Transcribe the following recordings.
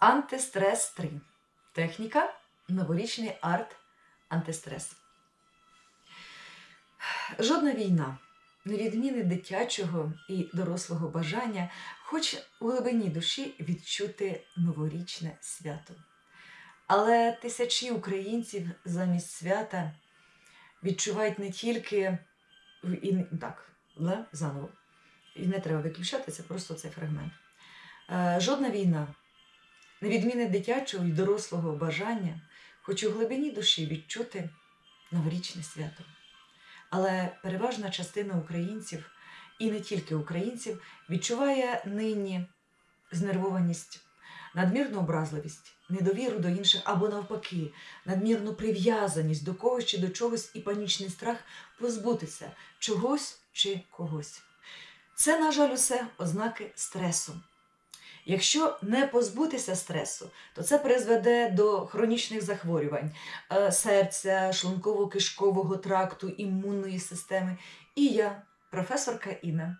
Антистрес 3. Техніка новорічний арт антистрес. Жодна війна не відмінить дитячого і дорослого бажання, хоч у глибині душі відчути новорічне свято. Але тисячі українців замість свята відчувають не тільки і так, але заново. І не треба виключати, це просто цей фрагмент. Е, Жодна війна не відмінить дитячого і дорослого бажання, хоч у глибині душі відчути новорічне свято. Але переважна частина українців, і не тільки українців, відчуває нині знервованість, надмірну образливість, недовіру до інших або навпаки, надмірну прив'язаність до когось чи до чогось і панічний страх позбутися чогось чи когось. Це, на жаль, усе ознаки стресу. Якщо не позбутися стресу, то це призведе до хронічних захворювань е, серця, шлунково-кишкового тракту, імунної системи. І я, професорка Інна,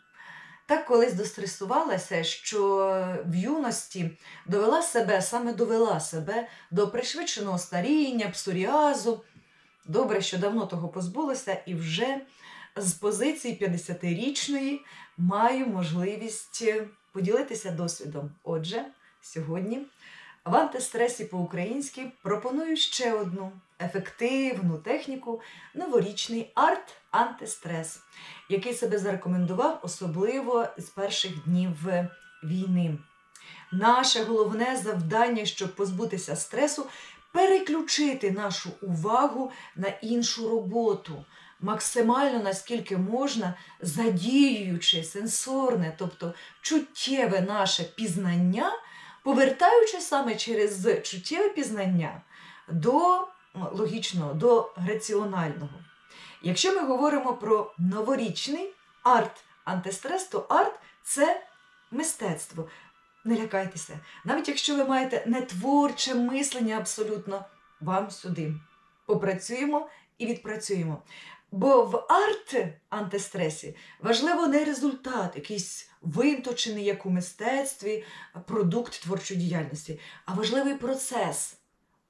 так колись достресувалася, що в юності довела себе, саме довела себе до пришвидшеного старіння, псоріазу. Добре, що давно того позбулася, і вже з позиції 50-річної маю можливість поділитися досвідом. Отже, сьогодні в антистресі по-українськи пропоную ще одну ефективну техніку новорічний арт-антистрес, який себе зарекомендував особливо з перших днів війни. Наше головне завдання, щоб позбутися стресу, переключити нашу увагу на іншу роботу. Максимально наскільки можна, задіюючи сенсорне, тобто чуттєве наше пізнання, повертаючи саме через чуттєве пізнання до логічного, до раціонального. Якщо ми говоримо про новорічний арт, антистрес, то арт це мистецтво. Не лякайтеся, навіть якщо ви маєте не творче мислення абсолютно, вам сюди. Попрацюємо і відпрацюємо. Бо в арт-антистресі важливо не результат, якийсь винточений, як у мистецтві, продукт творчої діяльності, а важливий процес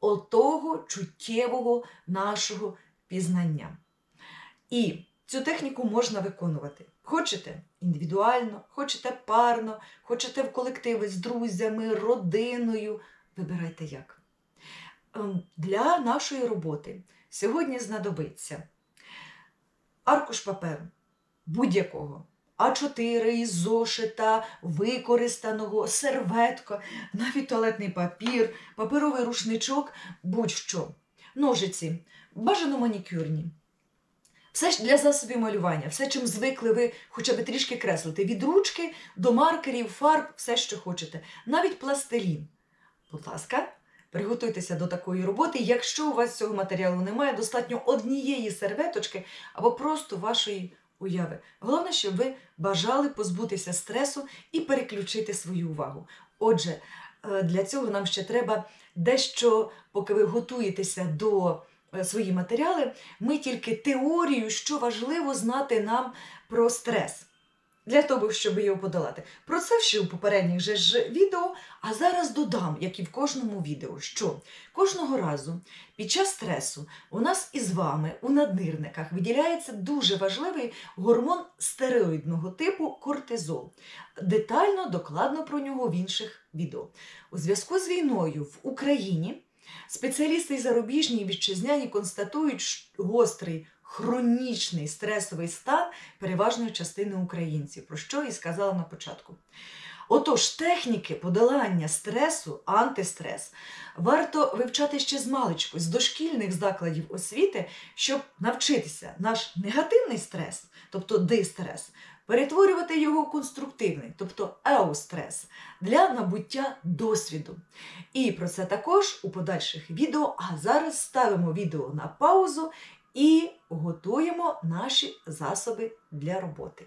отого чуттєвого нашого пізнання. І цю техніку можна виконувати. Хочете індивідуально, хочете парно, хочете в колективі з друзями, родиною. Вибирайте як. Ем, Для нашої роботи сьогодні знадобиться аркуш паперу будь-якого. А4 із зошита, використаного, серветка, навіть туалетний папір, паперовий рушничок, будь-що. Ножиці, бажано манікюрні. Все ж для засобів малювання, все, чим звикли ви хоча б трішки креслити. Від ручки до маркерів, фарб, все, що хочете. Навіть пластилін. Будь ласка, приготуйтеся до такої роботи. Якщо у вас цього матеріалу немає, достатньо однієї серветочки або просто вашої уяви. Головне, щоб ви бажали позбутися стресу і переключити свою увагу. Отже, е, для цього нам ще треба дещо, поки ви готуєтеся до е, свої матеріали, ми тільки теорію, що важливо знати нам про стрес. Для того, щоб його подолати. Про це ще у попередніх же ж відео, а зараз додам, як і в кожному відео, що кожного разу під час стресу у нас із вами у наднирниках виділяється дуже важливий гормон стероїдного типу кортизол. Детально, докладно про нього в інших відео. У зв'язку з війною в Україні спеціалісти і зарубіжні і вітчизняні констатують гострий хронічний стресовий стан переважної частини українців, про що і сказала на початку. Отож, техніки подолання стресу, антистрес, варто вивчати ще з маличку, з дошкільних закладів освіти, щоб навчитися наш негативний стрес, тобто дистрес, перетворювати його в конструктивний, тобто еустрес, для набуття досвіду. І про це також у подальших відео. А зараз ставимо відео на паузу і готуємо наші засоби для роботи.